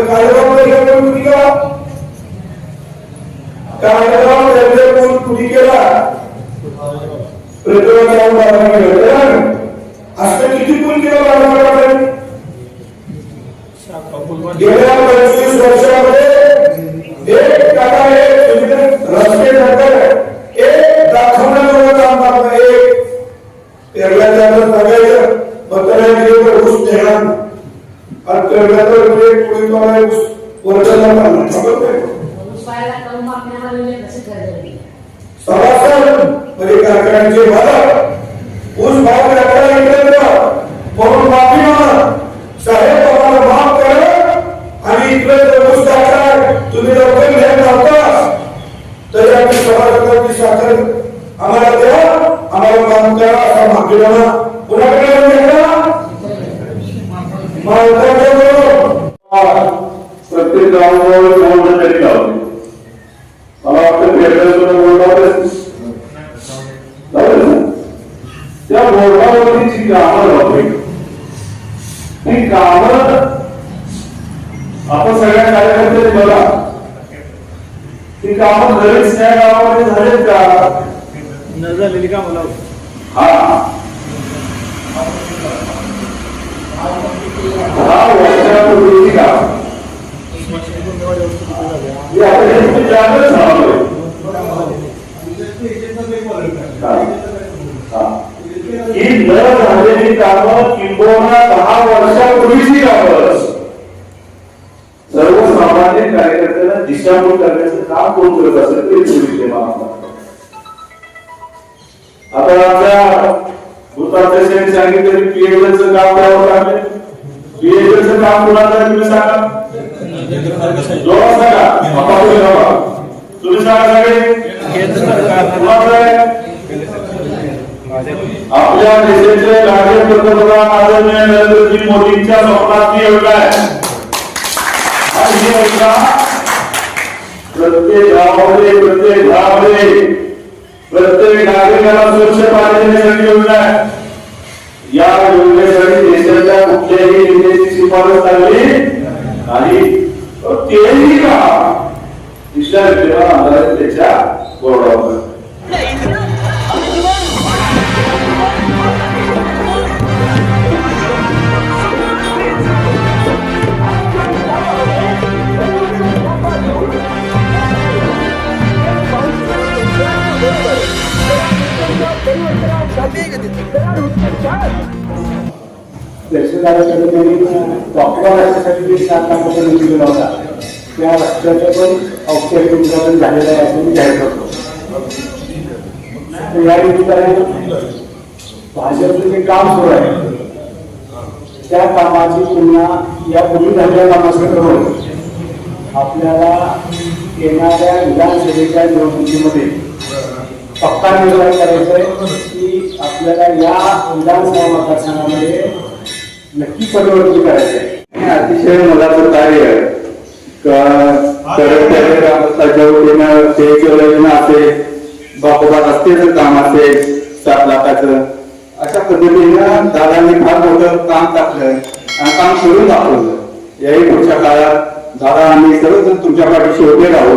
कार्यक्रम कुणी केला केला असं किती कोण केलं गेल्या पंचवीस वर्षामध्ये एक टाका एक रस्ते एक दाखवण्याचं काम करतं एक पेरल्याच्या बघायचं मतदान केलं ऊस देणार आणि पेरल्याचं म्हणजे पुढे तुम्हाला ऊस वर्षाला पाहिजे समजत नाही उपायाला करून मागण्याला वेळ कसं करायचं सभासद म्हणजे कारखान्याचे मालक ऊस भाव व्यापारा इकडे म्हणून माफी मागा साहेब आम्हाला माफ करा आणि इकडे ऊस तुम्ही लवकर घ्यायला नव्हता तरी आम्ही सभासदांची साखर आम्हाला द्या आम्हाला माफ करा असा माफी मागा कुणाकडे प्रत्येक गावावर बोर्ड तरी लावले. मला वाटतं लावलं ना? त्या बोर्डावरती जी कामं लावली ती कामं आपण सगळ्या कार्यकर्त्यांनी बघा. ती कामं घरीच त्या गावामध्ये झालेत का? न झालेली का मला हा. दहा वर्षापूर्वीची कामं हे आपण हे जागृत झालोय. हा. न झालेली कामं किंबहुना दहा वर्षापूर्वीची कामं. सर्वसामान्य कार्यकर्त्यांना दिशाभूल करण्याचं काम कोण करत असेल ते मला आता आमच्या भूताध्यक्षांनी सांगितलं पीएचचं काम करावं लागलं? पीएचचं काम आहे तुम्ही सांगा? जोरात सांगा. तुम्ही सांगा सगळे? आपल्या देशाचे राजे पंतप्रधान आदरणीय नरेंद्रजी मोदींच्या स्वप्नातली योजना आहे. आणि ही योजना प्रत्येक गावामध्ये प्रत्येक घरामध्ये प्रत्येक नागरिकाला स्वच्छ पाणी देण्यासाठी योजना आहे. या योजनेसाठी देशाच्या कुठल्याही नेत्याची शिफारस चालली नाही. तेही का तिथल्या व्यक्तीला आधारित त्याच्या दिलेला होता त्या रस्त्याचं पण औपचारिक उद्घाटन झालेलं आहे असं मी जाहीर करतो या निमित्ताने भाजपचं जे काम सुरू आहे त्या कामाची तुलना या पूर्वी झालेल्या कामाचं करून आपल्याला येणाऱ्या विधानसभेच्या निवडणुकीमध्ये पक्का निर्णय करायचा आहे की आपल्याला या विधानसभा मतदारसंघामध्ये नक्की परिवर्तन करायचं आहे. अतिशय मोलाचं कार्य योजना असेल बापोबा रस्त्याचं काम असेल सात लाखाचं. अशा पद्धतीनं दादांनी फार मोठं काम टाकलं आणि काम करून दाखवलं याही पुढच्या काळात दादा आम्ही सर्वजण तुमच्या पाठीशी उभे राहू.